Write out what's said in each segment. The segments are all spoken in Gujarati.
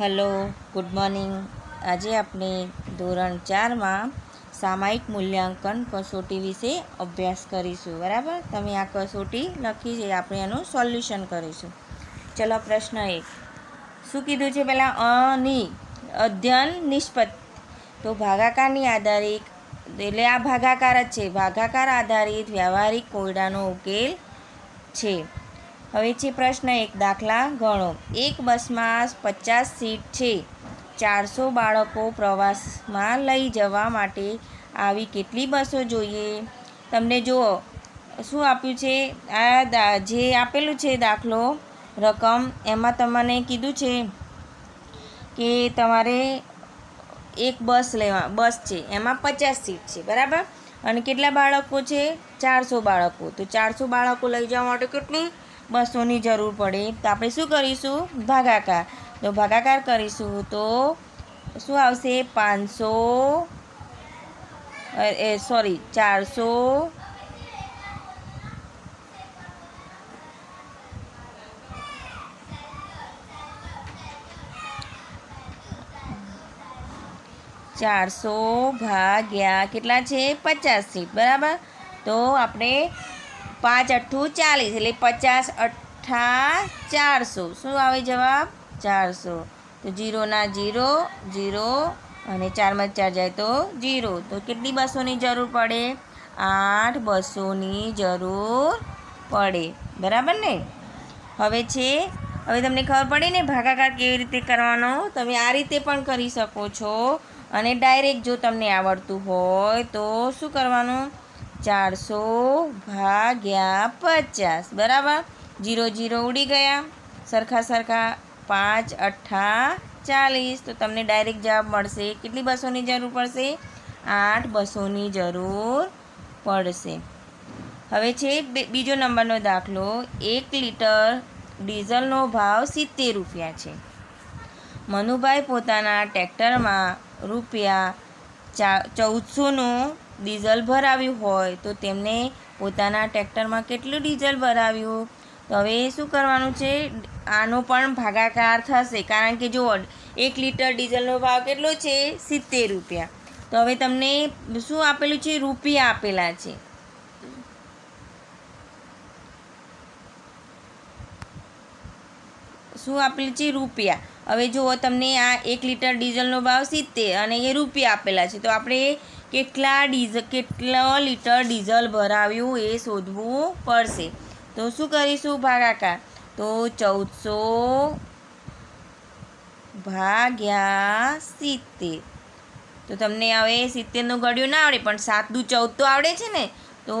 Hello, good morning. આજે આપણે ધોરણ ચારમાં સામાયિક મૂલ્યાંકન કસોટી વિશે અભ્યાસ કરીશું, બરાબર? તમે આ કસોટી લખી છે, આપણે એનું સોલ્યુશન કરીશું. ચલો, પ્રશ્ન એક. શું કીધું છે પહેલાં? અની અધ્યયન નિષ્પત્તિ. તો ભાગાકારની આધારિત, એટલે આ ભાગાકાર જ છે. ભાગાકાર આધારિત વ્યવહારિક કોયડાનો ઉકેલ છે. હવે છે પ્રશ્ન એક, દાખલા ગણો. એક બસમાં પચાસ સીટ છે. ચારસો બાળકો પ્રવાસમાં લઈ જવા માટે આવી કેટલી બસો જોઈએ? તમને જુઓ, શું આપ્યું છે? આ જે આપેલું છે દાખલો, રકમ, એમાં તમને કીધું છે કે તમારે એક બસ લેવા, બસ છે. એમાં પચાસ સીટ છે, બરાબર? અને કેટલા બાળકો છે? ચારસો બાળકો. તો ચારસો બાળકો લઈ જવા માટે કેટલી? બસોની જરૂર પડે. તો આપણે શું કરીશું? ભાગાકાર. તો ભાગાકાર કરીશું તો શું આવશે? પાંચસો એ, સોરી, ચારસો ચારસો ભાગ્યા કેટલા છે? પચાસ. સીટ બરાબર? તો આપણે પાંચ, અઠ્ઠું, ચાલીસ. એટલે પચાસ, અઠ્ઠા, ચારસો. શું આવે જવાબ? ચારસો. તો જીરોના જીરો જીરો. અને ચારમાં ચાર જાય તો જીરો. તો કેટલી બસોની જરૂર પડે? આઠ બસોની જરૂર પડે. બરાબર ને? હવે છે, હવે તમને ખબર પડી ને ભાગાકાર કેવી રીતે કરવાનો? તમે આ રીતે પણ કરી શકો છો. અને ડાયરેક્ટ જો તમને આવડતું હોય તો શું કરવાનું? ચારસો ભાગ્યા પચાસ. બરાબર? જીરો જીરો ઉડી ગયા. સરખા સરખા પાંચ, અઠ્ઠા, ચાલીસ. તો તમને ડાયરેક્ટ જવાબ મળશે. કેટલી બસોની જરૂર પડશે? આઠ બસોની જરૂર પડશે. હવે છે બીજો નંબરનો દાખલો. એક લીટર ડીઝલનો ભાવ સિત્તેર રૂપિયા છે. મનુભાઈ પોતાના ટ્રેક્ટરમાં રૂપિયા ચા, ચૌદસોનું ડીઝલ ભરાવ્યું હોય તો તેમને પોતાના ટ્રેક્ટરમાં કેટલું ડીઝલ ભરાવ્યું? તો હવે શું કરવાનું છે? આનો પણ ભાગાકાર થશે. કારણ કે જો એક લીટર ડીઝલનો ભાવ કેટલો છે? સિત્તેર રૂપિયા. તો હવે તમને શું આપેલું છે? રૂપિયા આપેલા છે. શું આપેલું છે? રૂપિયા. હવે જુઓ, તમને આ એક લીટર ડીઝલનો ભાવ સિત્તેર અને એ રૂપિયા આપેલા છે. તો આપણે કેટલા ડીઝ, કેટલો લીટર ડીઝલ ભરાવ્યું એ શોધવું પડશે. તો શું કરીશું ભાગાકાર તો ચૌદસો ભાગ્યા સિત્તેર. તો તમને હવે સિત્તેરનું ગળ્યું ના આવડે, પણ સાત દુ ચૌદ તો આવડે છે ને? તો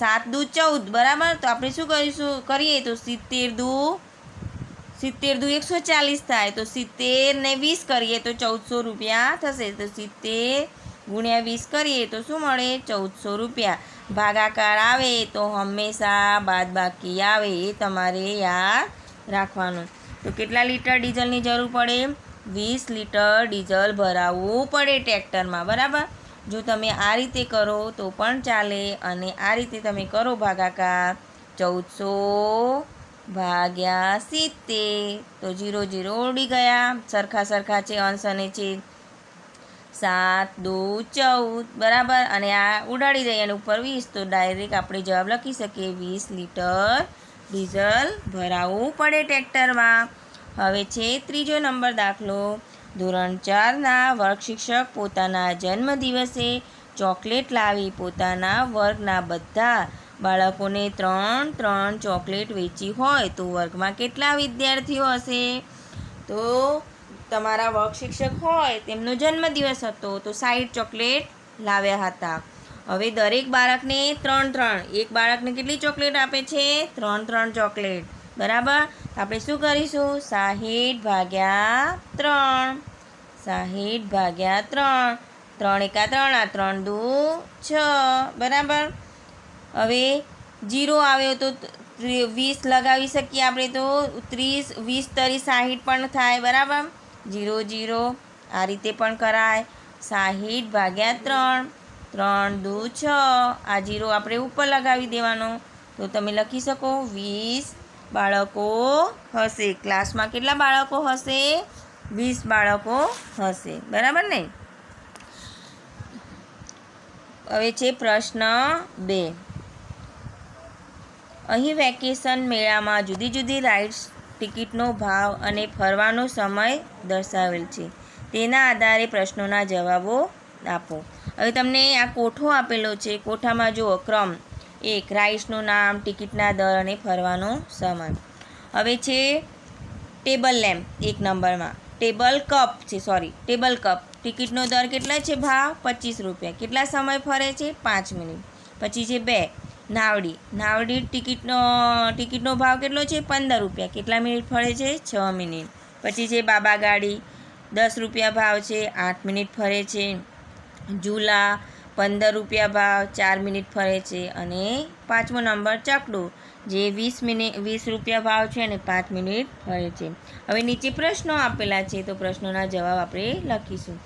સાત દુ ચૌદ, બરાબર? તો આપણે શું કરીશું? કરીએ તો સિત્તેર દુ સિત્તેર દુ એકસો ચાલીસ થાય. તો સિત્તેર ને વીસ કરીએ તો ચૌદસો રૂપિયા થશે. તો સિત્તેર ગુણ્યા વીસ કરીએ તો શું મળે? ચૌદસો રૂપિયા. ભાગાકાર આવે તો હંમેશા બાદબાકી આવે એ તમારે યાદ રાખવાનું. તો કેટલા લીટર ડીઝલની જરૂર પડે? વીસ લીટર ડીઝલ ભરાવવું પડે ટ્રેક્ટરમાં, બરાબર? જો તમે આ રીતે કરો તો પણ ચાલે અને આ રીતે તમે કરો ભાગાકાર ચૌદસો ભાગ્યા સિત્તેર. તો જીરો જીરો ઉડી ગયા. સરખા સરખા છે, અંશ અને છે સાત, દો, ચૌદ, બરાબર. અને આ ઉડાડી દઈએ અને ઉપર વીસ, તો ડાયરેક્ટ આપણે જવાબ લખી શકીએ. વીસ લીટર ડીઝલ ભરાવવું પડે ટ્રેક્ટરમાં. હવે છે ત્રીજો નંબર દાખલો. ધોરણ ચારના વર્ગ શિક્ષક પોતાના જન્મદિવસે ચોકલેટ લાવી પોતાના વર્ગના બધા બાળકોને ત્રણ ત્રણ ચોકલેટ વેચી હોય તો વર્ગમાં કેટલા વિદ્યાર્થીઓ હશે? તો તમારા વર્ગ શિક્ષક હોય, તેમનો જન્મદિવસ હતો, તો સાઠ ચોકલેટ લાવ્યા હતા. હવે દરેક બાળકને ત્રણ ત્રણ. એક બાળકને કેટલી ચોકલેટ આપે છે? ત્રણ ત્રણ ચોકલેટ. બરાબર? આપણે શું કરીશું? સાહીઠ ભાગ્યા ત્રણ. સાહીઠ ભાગ્યા ત્રણ. ત્રણ એકા ત્રણ, આ ત્રણ દુ છ. બરાબર? હવે જીરો આવ્યો તો વીસ લગાવી શકીએ આપણે તો. ત્રીસ, વીસ તરી સાહીઠ પણ થાય, બરાબર? જીરો જીરો આ રીતે પણ કરાય. સાહીઠ ભાગ્યા ત્રણ. ત્રણ, દુ, છ. આ જીરો આપણે ઉપર લગાવી દેવાનો. તો તમે લખી શકો, વીસ બાળકો હશે. ક્લાસમાં કેટલા બાળકો હશે? વીસ બાળકો હશે. બરાબર ને? હવે છે પ્રશ્ન બે. અહીં વેકેશન મેળામાં જુદી જુદી રાઇડ્સ ટિકિટનો ભાવ અને ફરવાનો સમય દર્શાવેલ છે. તેના આધારે પ્રશ્નોના જવાબો આપો. હવે તમને આ કોઠો આપેલો છે. કોઠામાં જુઓ, ક્રમ એક રાઇડ્સનું નામ ટિકિટના દર અને ફરવાનો સમય. હવે છે ટેબલ લેમ્પ એક નંબરમાં. ટેબલ કપ છે સોરી ટેબલ કપ ટિકિટનો દર કેટલા છે? ભાવ પચીસ રૂપિયા. કેટલા સમય ફરે છે? પાંચ મિનિટ. પછી છે બે નાવડી. નાવડી ટિકિટનો ટિકિટનો ભાવ કેટલો છે? પંદર રૂપિયા. કેટલા મિનિટ ફરે છે? છ મિનિટ. પછી છે બાબા ગાડી. દસ રૂપિયા ભાવ છે. આઠ મિનિટ ફરે છે. ઝૂલા. પંદર રૂપિયા ભાવ. ચાર મિનિટ ફરે છે. અને પાંચમો નંબર ચકડું, જે વીસ મિનિટ વીસ રૂપિયા ભાવ છે અને પાંચ મિનિટ ફરે છે. હવે નીચે પ્રશ્નો આપેલા છે. તો પ્રશ્નોના જવાબ આપણે લખીશું.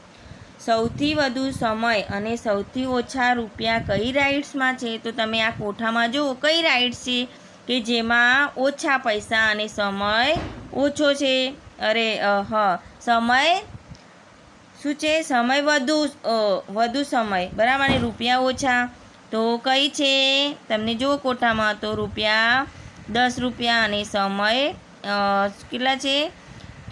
સૌથી વધુ સમય અને સૌથી ઓછા રૂપિયા કઈ રાઇડ્સમાં છે? તો તમે આ કોઠામાં જુઓ, કઈ રાઇડ્સ છે કે જેમાં ઓછા પૈસા અને સમય ઓછો છે? અરે હ, સમય શું છે? સમય વધુ વધુ સમય, બરાબર? અને રૂપિયા ઓછા, તો કઈ છે? તમને જુઓ કોઠામાં, તો રૂપિયા દસ રૂપિયા અને સમય કેટલા છે?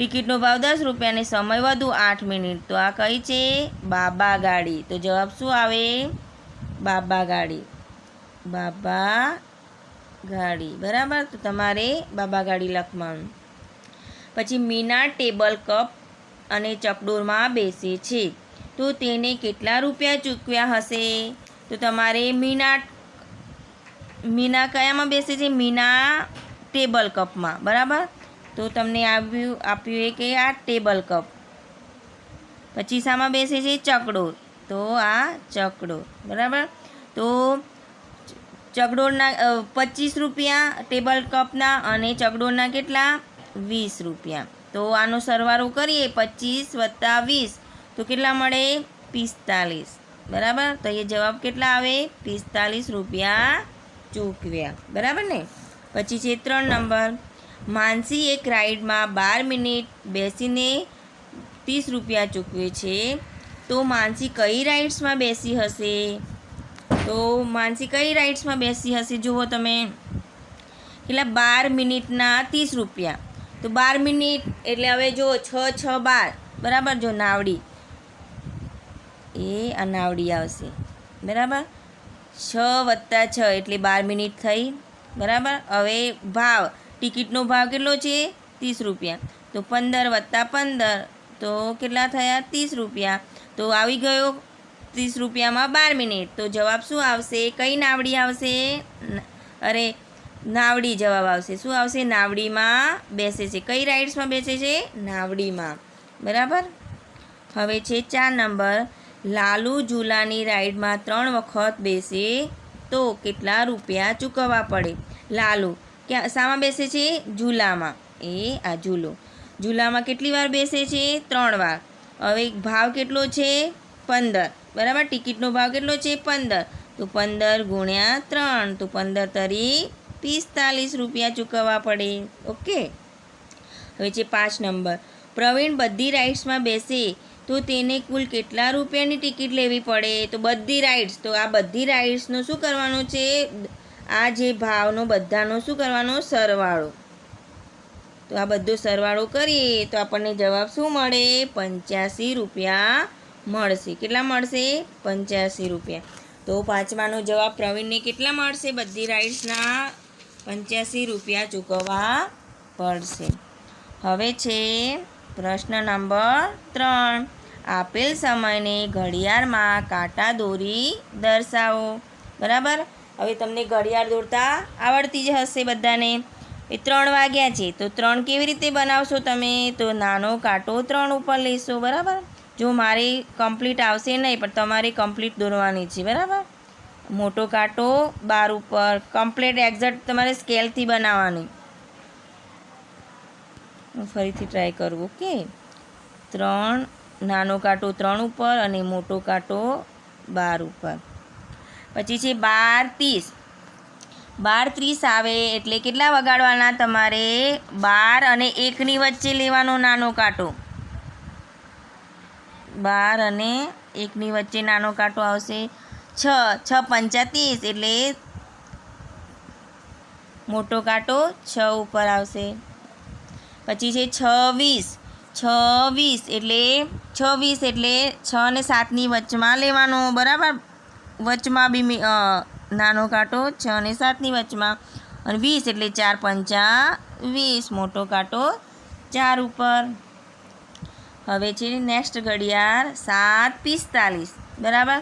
ટિકિટનો ભાવ દસ રૂપિયાની સમય વધુ આઠ મિનિટ. તો આ કઈ છે? બાબા ગાડી. તો જવાબ શું આવે? બાબા ગાડી. બાબા ગાડી. બરાબર? તો તમારે બાબા ગાડી લખવાનું. પછી મીના ટેબલ કપ અને ચકડોરમાં બેસે છે. તો તેને કેટલા રૂપિયા ચૂકવ્યા હશે? તો તમારે મીના મીના કયામાં બેસે છે? મીના ટેબલ કપમાં. બરાબર? તો તમને આવ્યું આપ્યું એ કે આ ટેબલ કપ પછી શામાં બેસે છે ચકડો. તો આ ચકડો. બરાબર? તો ચકડોળના પચીસ રૂપિયા ટેબલ કપના અને ચકડોળના કેટલા? વીસ રૂપિયા. તો આનો સરવાળો કરીએ, પચીસ વત્તા વીસ. તો કેટલા મળે? પિસ્તાલીસ. બરાબર? તો એ જવાબ કેટલા આવે? પિસ્તાલીસ રૂપિયા ચૂકવ્યા. બરાબર ને? પછી છે ત્રણ નંબર. માનસી એક રાઈડમાં બાર મિનિટ બેસીને ત્રીસ રૂપિયા ચૂકવે છે. તો માનસી કઈ રાઇડ્સમાં બેસી હશે? તો માનસી કઈ રાઇડ્સમાં બેસી હશે? જુઓ તમે. કેટલા બાર મિનિટના ત્રીસ રૂપિયા. તો બાર મિનિટ એટલે હવે જો છ છ, બાર. બરાબર? જો નાવડી. એ આ નાવડી આવશે. બરાબર? છ વત્તા છ એટલે બાર મિનિટ થઈ. બરાબર? હવે ભાવ. ટિકિટનો ભાવ કેટલો છે? ત્રીસ રૂપિયા. તો પંદર વત્તા પંદર, તો કેટલા થયા? ત્રીસ રૂપિયા. તો આવી ગયો ત્રીસ રૂપિયામાં બાર મિનિટ. તો જવાબ શું આવશે? કઈ નાવડી આવશે? અરે, નાવડી જવાબ આવશે. શું આવશે? નાવડીમાં બેસે છે. કઈ રાઇડ્સમાં બેસે છે? નાવડીમાં. બરાબર? હવે છે ચાર નંબર. લાલુ ઝૂલાની રાઈડમાં ત્રણ વખત બેસે તો કેટલા રૂપિયા ચૂકવવા પડે? લાલુ ક્યાં? શામાં બેસે છે ઝૂલામાં. એ આ ઝૂલો. ઝૂલામાં કેટલી વાર બેસે છે? ત્રણ વાર. હવે ભાવ કેટલો છે? પંદર. બરાબર? ટિકિટનો ભાવ કેટલો છે? પંદર. તો પંદર ગુણ્યા ત્રણ. તો પંદર તરી પિસ્તાલીસ રૂપિયા ચૂકવવા પડે. ઓકે? હવે છે પાંચ નંબર. પ્રવીણ બધી રાઇડ્સમાં બેસે. તો તેને કુલ કેટલા રૂપિયાની ટિકિટ લેવી પડે? તો બધી રાઇડ્સ. તો આ બધી રાઇડ્સનું શું કરવાનું છે? આ જે ભાવનો બધાનો શું કરવાનો? સરવાળો. તો આ બધો સરવાળો કરીએ તો આપણને જવાબ શું મળે? પંચ્યાસી રૂપિયા મળશે. કેટલા મળશે? પંચ્યાસી રૂપિયા. તો પાંચમાનો જવાબ પ્રવીણને કેટલા મળશે? બધી રાઇડ્સના પંચ્યાસી રૂપિયા ચૂકવવા પડશે. હવે છે પ્રશ્ન નંબર ત્રણ. આપેલ સમયને ઘડિયાળમાં કાંટા દોરી દર્શાવો. બરાબર? હવે તમને ઘડિયાળ દોરતા આવડતી જ હશે બધાને. એ ત્રણ વાગ્યા છે, તો ત્રણ કેવી રીતે બનાવશો તમે? તો નાનો કાંટો ત્રણ ઉપર લેશો, બરાબર? જો મારે કમ્પ્લીટ આવશે નહીં, પણ તમારે કમ્પ્લીટ દોરવાની છે, બરાબર? મોટો કાંટો બાર ઉપર કમ્પ્લીટ એક્ઝેક્ટ તમારે સ્કેલથી બનાવવાની. હું ફરીથી ટ્રાય કરું ઓકે ત્રણ, નાનો કાંટો ત્રણ ઉપર અને મોટો કાંટો બાર ઉપર. પછી છે બાર ત્રીસ. બાર ત્રીસ આવે એટલે કેટલા વગાડવાના? તમારે બાર અને એકની વચ્ચે લેવાનો નાનો કાંટો. બાર અને એકની વચ્ચે નાનો કાંટો આવશે. છ છ પંચા એટલે મોટો કાંટો છ ઉપર આવશે. પછી છે છવ્વીસ. છવ્વીસ એટલે છવ્વીસ એટલે છ અને સાતની વચમાં લેવાનો, બરાબર? વચમાં બી નાનો કાંટો છ અને સાતની વચમાં અને વીસ એટલે ચાર પંચા વીસ. મોટો કાંટો ચાર ઉપર. હવે છે નેક્સ્ટ ઘડિયાળ સાત પિસ્તાલીસ. બરાબર?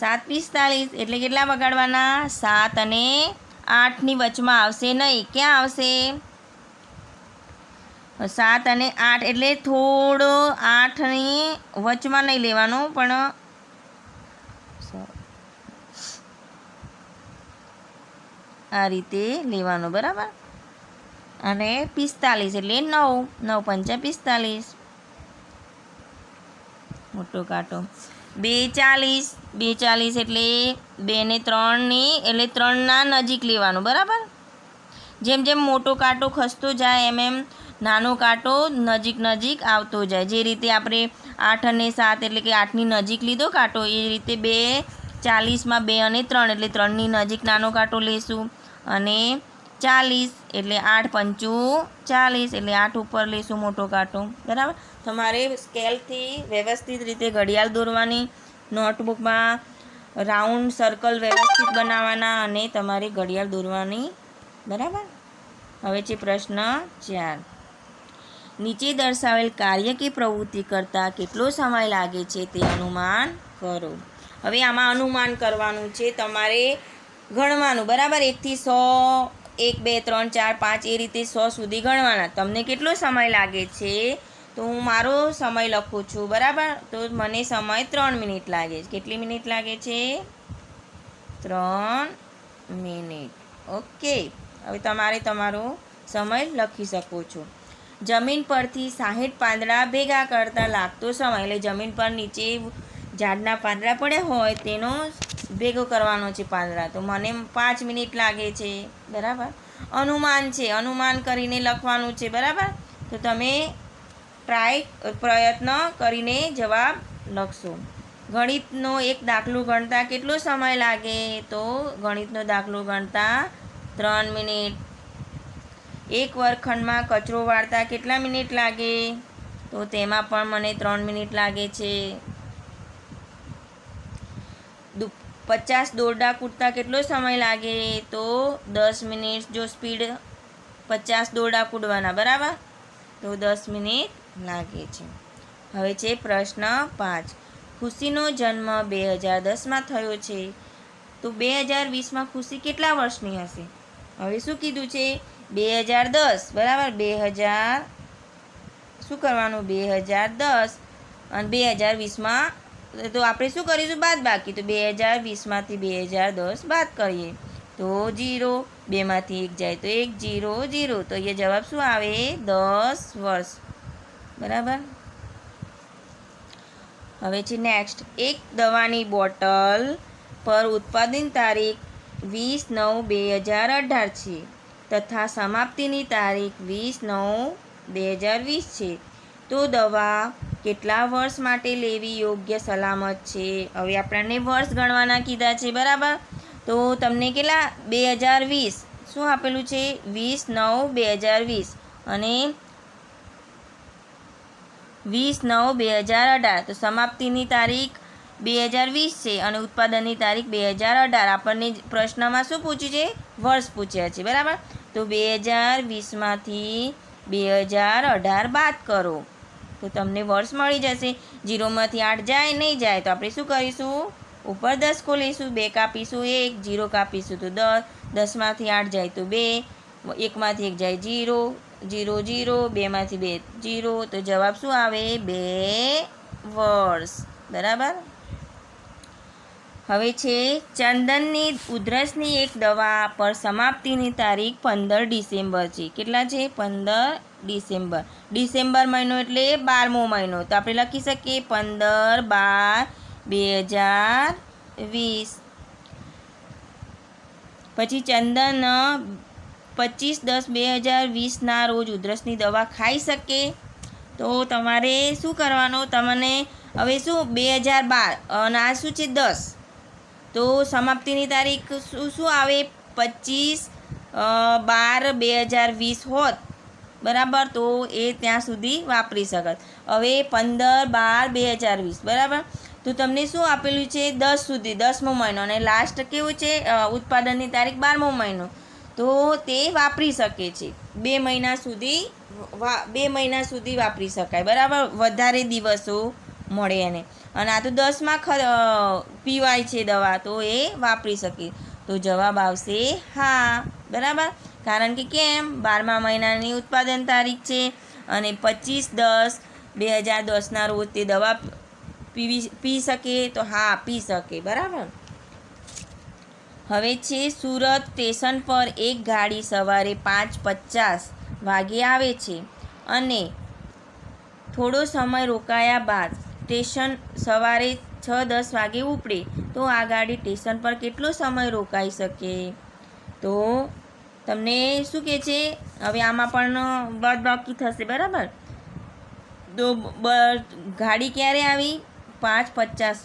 સાત પિસ્તાલીસ એટલે કેટલા વગાડવાના? સાત અને આઠની વચમાં આવશે નહીં. ક્યાં આવશે? સાત અને આઠ એટલે થોડો આઠની વચમાં નહીં લેવાનો, પણ આ રીતે લેવાનો, બરાબર? અને પિસ્તાલીસ એટલે નવ નવ પંચા પિસ્તાલીસ. મોટો કાંટો. બે ચાલીસ બે ચાલીસ એટલે બે ને ત્રણની એટલે ત્રણના નજીક લેવાનું, બરાબર? જેમ જેમ મોટો કાંટો ખસતો જાય, એમ એમ નાનો કાંટો નજીક નજીક આવતો જાય. જે રીતે આપણે આઠ અને સાત એટલે કે આઠની નજીક લીધો કાંટો, એ રીતે બે ચાલીસમાં બે અને ત્રણ એટલે ત્રણની નજીક નાનો કાંટો લેશું. અને ચાલીસ એટલે આઠ પંચું ચાલીસ એટલે આઠ ઉપર લઈશું મોટો કાંટો. બરાબર? તમારે સ્કેલથી વ્યવસ્થિત રીતે ઘડિયાળ દોરવાની, નોટબુકમાં રાઉન્ડ સર્કલ વ્યવસ્થિત બનાવવાના અને તમારે ઘડિયાળ દોરવાની. બરાબર? હવે છે પ્રશ્ન ચાર. નીચે દર્શાવેલ કાર્ય કે પ્રવૃત્તિ કરતાં કેટલો સમય લાગે છે તે અનુમાન કરો. હવે આમાં અનુમાન કરવાનું છે, તમારે ગણવાનું. બરાબર? એકથી સો, એક, બે, ત્રણ, ચાર, પાંચ, એ રીતે સો સુધી ગણવાના. તમને કેટલો સમય લાગે છે? તો હું મારો સમય લખું છું. બરાબર? તો મને સમય ત્રણ મિનિટ લાગે છે. કેટલી મિનિટ લાગે છે? ત્રણ મિનિટ. ઓકે. હવે તમારે તમારો સમય લખી શકો છો. જમીન પરથી સાહીઠ પાંદડા ભેગા કરતાં લાગતો સમય. એટલે જમીન પર નીચે ઝાડના પાંદડા પડ્યા હોય, તેનો ભેગો કરવાનો છે પાંદડા. તો મને પાંચ મિનિટ લાગે છે, બરાબર? અનુમાન છે, અનુમાન કરીને લખવાનું છે, બરાબર? તો તમે ટ્રાય પ્રયત્ન કરીને જવાબ લખશો. ગણિતનો એક દાખલો ગણતા કેટલો સમય લાગે? તો ગણિતનો દાખલો ગણતા ત્રણ મિનિટ. એક વર્ગખંડમાં કચરો વાળતા કેટલા મિનિટ લાગે? તો તેમાં પણ મને ત્રણ મિનિટ લાગે છે દુ- પચાસ દોરડા કૂટતા કેટલો સમય લાગે? તો દસ મિનિટ જો સ્પીડ પચાસ દોરડા કૂદવાના, બરાબર? તો દસ મિનિટ લાગે છે. હવે છે પ્રશ્ન પાંચ. ખુશીનો જન્મ બે હજાર દસમાં થયો છે. તો બે હજાર વીસમાં ખુશી કેટલા વર્ષની હશે? હવે શું કીધું છે? બે હજાર દસ, બરાબર? બે હજાર, શું કરવાનું? બે હજાર દસ. અને બે હજાર વીસમાં તો આપણે શું કરીશું? બાદ બાકી. તો બે હજાર વીસમાંથી બે હજાર દસ બાદ કરીએ. તો જીરો, બેમાંથી એક જાય તો એક, જીરો જીરો. તો એ જવાબ શું આવે? દસ વર્ષ. બરાબર? હવે છે નેક્સ્ટ એક દવાની બોટલ પર ઉત્પાદન તારીખ વીસ નવ બે હજાર અઢાર છે. તથા સમાપ્તિની તારીખ વીસ નવ બે હજાર વીસ છે. તો દવા કેટલા વર્ષ માટે લેવી યોગ્ય સલામત છે? હવે આપણને વર્ષ ગણવાના કીધા છે, બરાબર? તો તમને કેટલા? બે હજાર વીસ. શું આપેલું છે? વીસ નવ બે હજાર વીસ. અને વીસ નવ બે હજાર અઢાર. તો સમાપ્તિની તારીખ બે હજાર વીસ છે અને ઉત્પાદનની તારીખ બે હજાર અઢાર. આપણને પ્રશ્નમાં શું પૂછ્યું છે? વર્ષ પૂછ્યા છે, બરાબર? તો બે હજાર વીસમાંથી બે હજાર અઢાર બાદ કરો. તો તમને વર્ષ મળી જશે. જીરોમાંથી આઠ જાય, નહીં જાય, તો આપણે શું કરીશું? ઉપર દસ ખોલીશું, બે કાપીશું એક, જીરો કાપીશું તો દસ. દસમાંથી આઠ જાય તો બે, એકમાંથી એક જાય જીરો જીરો જીરો, બેમાંથી બે, જીરો. તો જવાબ શું આવે? બે વર્ષ. બરાબર? હવે છે, ચંદનની ઉધરસની એક દવા પર સમાપ્તિની તારીખ પંદર ડિસેમ્બર છે. કેટલા છે? પંદર ડિસેમ્બર. ડિસેમ્બર મહિનો એટલે બારમો મહિનો. તો આપણે લખી શકીએ પંદર બાર બે હજાર વીસ. પછી ચંદન પચીસ દસ બે હજાર વીસના રોજ ઉધરસની દવા ખાઈ શકે તો તમારે શું કરવાનું? તમને હવે શું? બે હજાર બાર. અને આ શું છે? દસ. તો સમાપ્તિની તારીખ શું શું આવે? પચીસ બાર બે હજાર વીસ હોત. બરાબર? તો એ ત્યાં સુધી વાપરી શકત હવે પંદર બાર બે હજાર વીસ, બરાબર? તો તમને શું આપેલું છે? દસ સુધી, દસમો મહિનો. અને લાસ્ટ કેવું છે? ઉત્પાદનની તારીખ બારમો મહિનો. તો તે વાપરી શકે છે. બે મહિના સુધી બે મહિના સુધી વાપરી શકાય. બરાબર? વધારે દિવસો મળે એને. અને આ તો દસમાં ખ પીવાય છે દવા, તો એ વાપરી શકે. તો જવાબ આવશે હા. બરાબર? કારણ કે કેમ? બારમા મહિનાની ઉત્પાદન તારીખ છે અને પચીસ દસ બે હજાર દસના રોજ તે દવા પીવી પી શકે તો હા, પી શકે. બરાબર? હવે છે સુરત સ્ટેશન પર એક ગાડી સવારે પાંચ પચાસ વાગે આવે છે અને થોડો સમય રોકાયા બાદ સ્ટેશન સવારે છ દસ વાગે ઉપડે તો આ ગાડી સ્ટેશન પર કેટલો સમય રોકાઈ શકે? તો તમને શું કહે છે? હવે આમાં પણ બદબાકી થશે, બરાબર? તો ગાડી ક્યારે આવી? પાંચ પચાસ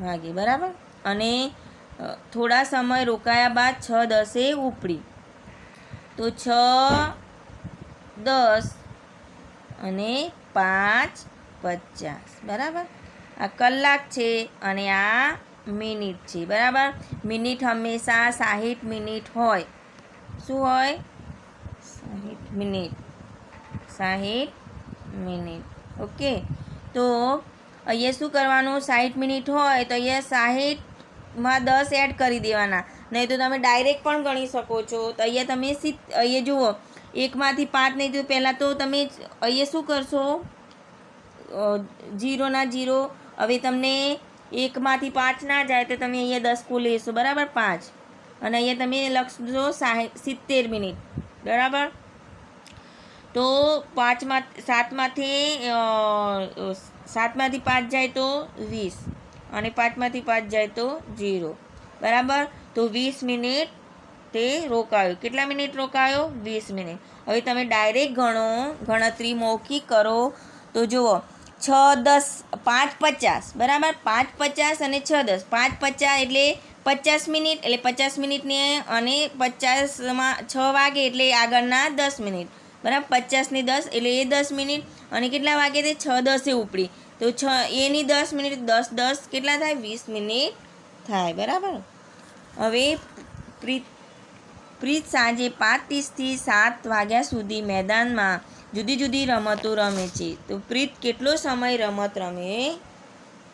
વાગે, બરાબર? અને થોડા સમય રોકાયા બાદ છ દસે ઉપડી. તો છ દસ અને પાંચ પચાસ, બરાબર? આ કલાક છે અને આ મિનિટ છે, બરાબર? મિનિટ હંમેશા સાહીઠ મિનિટ હોય. શું હોય? સાહીઠ મિનિટ. સાહીઠ મિનિટ. ઓકે. તો અહીંયા શું કરવાનું? સાહીઠ મિનિટ હોય તો અહીંયા સાહીઠમાં દસ એડ કરી દેવાના. નહીં તો તમે ડાયરેક્ટ પણ ગણી શકો છો. તો અહીંયા તમે સિત, અહીંયા જુઓ. એકમાંથી પાંચ નહીં તો પહેલાં તો તમે અહીંયા શું કરશો? જીરોના જીરો હવે તમને એકમાંથી પાંચ ના જાય તો તમે અહીંયા દસ કુલ લેશો, બરાબર? પાંચ. અને અહીંયા તમે લખશો સાહીઠ સિત્તેર મિનિટ, બરાબર? તો પાંચમાં, સાતમાંથી સાતમાંથી પાંચ જાય તો વીસ અને પાંચમાંથી પાંચ જાય તો જીરો બરાબર? તો વીસ મિનિટ તે રોકાયો. કેટલા મિનિટ રોકાયો? વીસ મિનિટ. હવે તમે ડાયરેક્ટ ગણો, ગણતરી મૌખિક કરો. તો જુઓ છ, દસ, પાંચ, પચાસ. બરાબર? પાંચ, પચાસ અને છ, દસ. પાંચ, પચાસ એટલે પચાસ મિનિટ, એટલે પચાસ મિનિટને અને પચાસમાં છ વાગે એટલે આગળના દસ મિનિટ. બરાબર? પચાસની દસ એટલે એ દસ મિનિટ. અને કેટલા વાગે તે? છ, દસે ઉપડી. તો છ, એની દસ મિનિટ, દસ દસ કેટલા થાય? વીસ મિનિટ થાય. બરાબર? હવે પ્રીત પ્રીત સાંજે પાંચ ત્રીસથી સાત વાગ્યા સુધી મેદાનમાં જુદી જુદી રમતો રમે છે. તો પ્રીત, કેટલો સમય રમત રમે?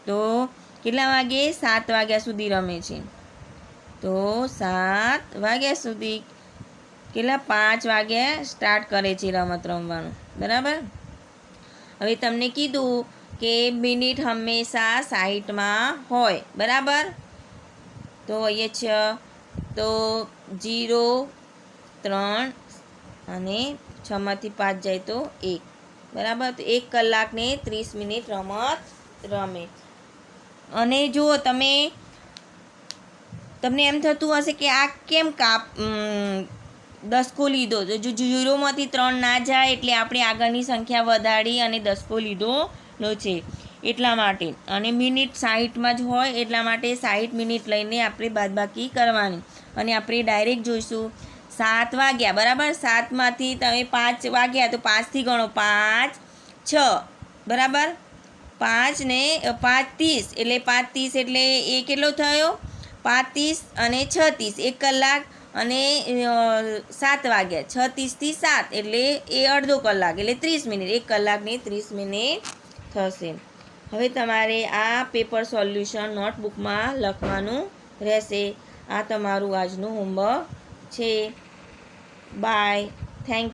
તો કેટલા વાગે? સાત વાગ્યા સુધી રમે છે. તો સાત વાગ્યા સુધી કેટલા? પાંચ વાગ્યા સ્ટાર્ટ કરે છે રમત રમવાનું. બરાબર? હવે તમને કીધું કે મિનિટ હંમેશા સાહીઠમાં હોય. બરાબર? તો અહીંયા છ, તો જીરો, ત્રણ અને છમાંથી પાંચ જાય તો એક. બરાબર? તો એક કલાકને ત્રીસ મિનિટ રમત રમે. અને જુઓ તમે, તમને એમ થતું હશે કે આ કેમ કાપ દસકો લીધો? જો ઝીરોમાંથી ત્રણ ના જાય એટલે આપણે આગળની સંખ્યા વધારી અને દસકો લીધો નો છે. એટલા માટે. અને મિનિટ સાહીઠમાં જ હોય એટલા માટે સાહીઠ મિનિટ લઈને આપણે બાદબાકી કરવાની. અને આપણે ડાયરેક્ટ જોઈશું સાત વાગ્યા, બરાબર? સાતમાંથી તમે પાંચ વાગ્યા, તો પાંચથી ગણો પાંચ, છ, બરાબર? પાંચ ને પાંચ ત્રીસ એટલે પાંચ ત્રીસ એટલે એ કેટલો થયો? પાંચ ત્રીસ અને છ ત્રીસ એક કલાક અને સાત વાગ્યા. છ ત્રીસથી સાત, એટલે એ અડધો કલાક, એટલે ત્રીસ મિનિટ. એક કલાકની ત્રીસ મિનિટ થશે. હવે તમારે આ પેપર સોલ્યુશન નોટબુકમાં લખવાનું રહેશે. આ તમારું આજનું હોમવર્ક છે. બાય. થેન્ક